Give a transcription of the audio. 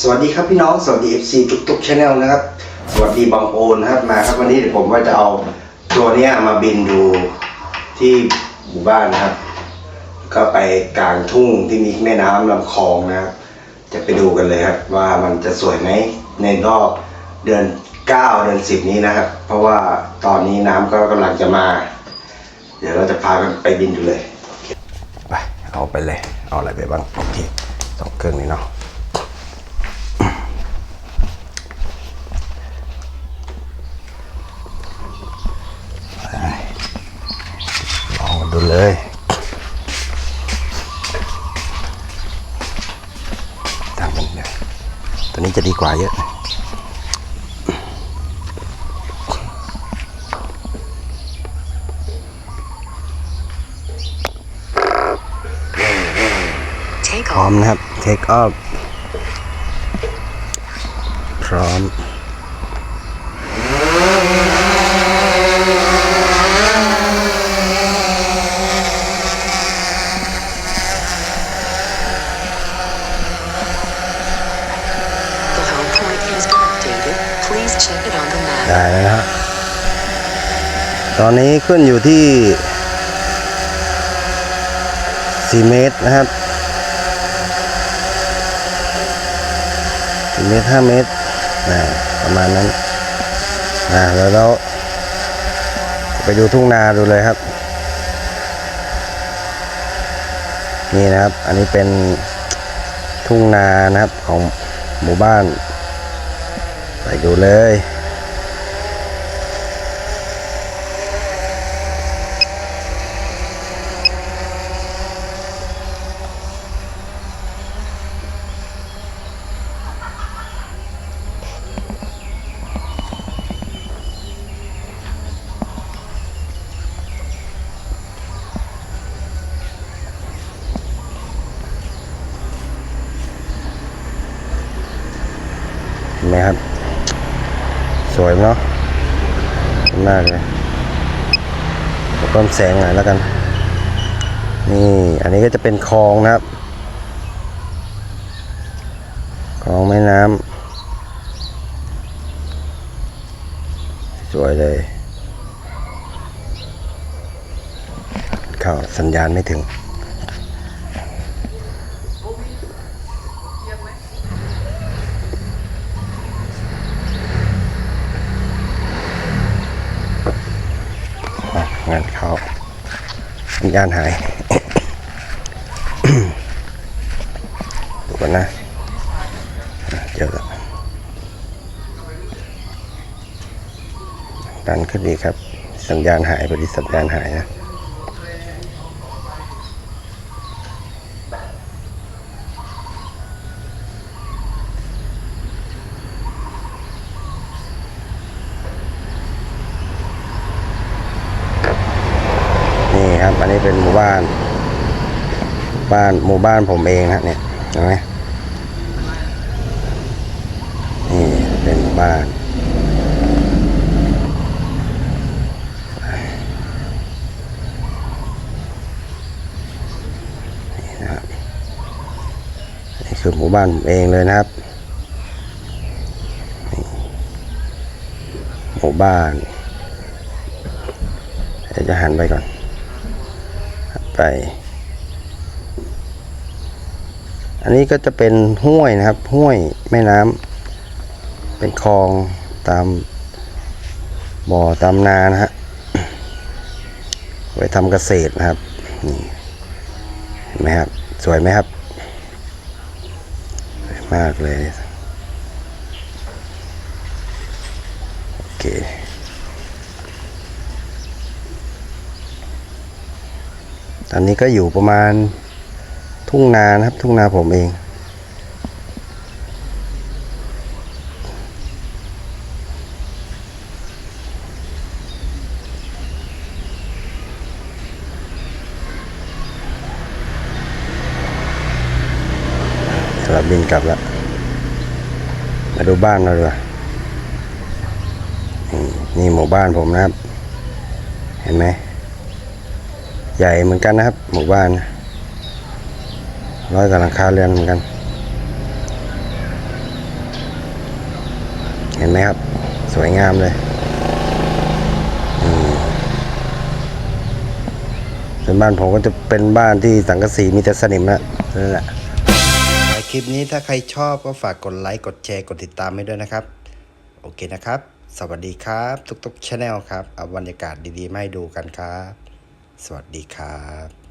สวัสดีครับพี่น้องสวัสดี FC ทุกทุกช anel นะครับ สวัสดีบางโอนนะครับมาครับวันนี้เดี๋ยวผมว่าจะเอาตัวเนี้ยมาบินดูที่หมู่บ้านนะครับ ก็ไปกลางทุ่งที่มีแม่น้ำลำคลองนะครับจะไปดูกันเลยครับ ว่ามันจะสวยไหมในรอบเดือน 9 เดือน 10 นี้นะครับ เพราะว่าตอนนี้น้ำก็กำลังจะมา เดี๋ยวเราจะพากันไปบินดูเลย ไปเอาไปเลย เอาอะไรไปบ้าง โอเคสองเครื่องนี้เนาะ ดูเลยทำมันเนี่ยตัวนี้จะดีกว่าเยอะ Take พร้อ off. มนะครับ take off พร้อม นะฮะตอนนี้ขึ้นอยู่ที่ 4 เมตรนะครับ4เมตร 5 เมตรนะประมาณนั้นนะแล้วเราไปดูทุ่งนาดูเลยครับ นี่นะครับ อันนี้เป็นทุ่งนานะครับของหมู่บ้าน ไปดูเลย ห็นไหมครับ สวยเนาะมากเลยเพิ่มแสงหน่อยแล้วกัน นี่อันนี้ก็จะเป็นคลองนะครับคลองแม่น้ำสวยเลยข้าสัญญาณไม่ถึง งานเขาสัญญาณหายดูกันนะอะเจอแล้วดันขึ้นดีครับ สัญญาณหายพอดีสัญญาณหายนะ นี้เป็นหมู่บ้าน บ้านหมู่บ้านผมเองนะเนี่ยเห็นไหมนี่เป็นหมู่บ้านนี่นะครับนี่คือหมู่บ้านผมเองเลยนะครับหมู่บ้านเดี๋ยวจะหันไปก่อน ไป อันนี้ก็จะเป็นห้วยนะครับ ห้วยแม่น้ำเป็นคลองตามบ่อตามนานะฮะไว้ทำเกษตรนะครับนี่เห็นไหมครับ สวยไหมครับสวยมากเลย โอเค ตอนนี้ก็อยู่ประมาณทุ่งนานะครับ ทุ่งนาผมเองเดี๋ยวเราบินกลับแล้วมาดูบ้านเราดีกว่านี่หมู่บ้านผมนะครับ เห็นไหม ใหญ่เหมือนกันนะครับ หมู่บ้านร้อยกว่าหลังคาเรือนเหมือนกัน เห็นไหมครับ สวยงามเลยส่วนบ้านผมก็จะเป็นบ้านที่สังกะสีมีแต่สนิมนะนั่นแหละคลิปนี้ถ้าใครชอบก็ฝากกดไลค์กดแชร์กดติดตามให้ด้วยนะครับ โอเคนะครับ สวัสดีครับ ทุกๆช anel ครับ เอาบรรยากาศดีๆมาให้ดูกันครับ สวัสดีครับ